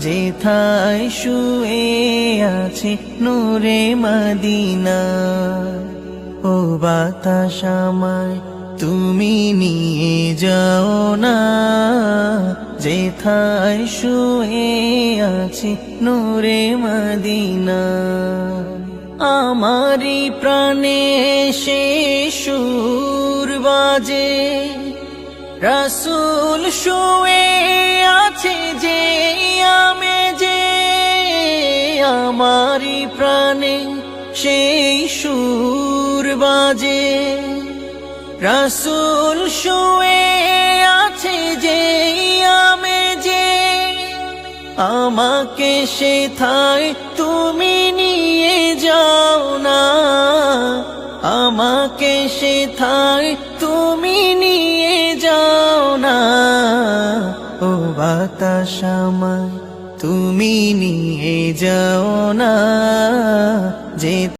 যেথায় শুয়ে আছে নূরে মদিনা। ও বাতাস তুমি নিয়ে যাও না। যেথায় শুয়ে আছে নূরে মদিনা। আমারি প্রাণে সে সুর বাজে। রসুল শুয়ে আছে যে আমারি প্রাণে সেই সুর বাজে। রসুল শুয়ে আছে যে আমি যে। আমাকে সে থাই তুমি নিয়ে যাও না। আমাকে সে থাই তুমি নিয়ে যাও না। ও বাতাস আমায় তুমি নিয়ে যাও না যে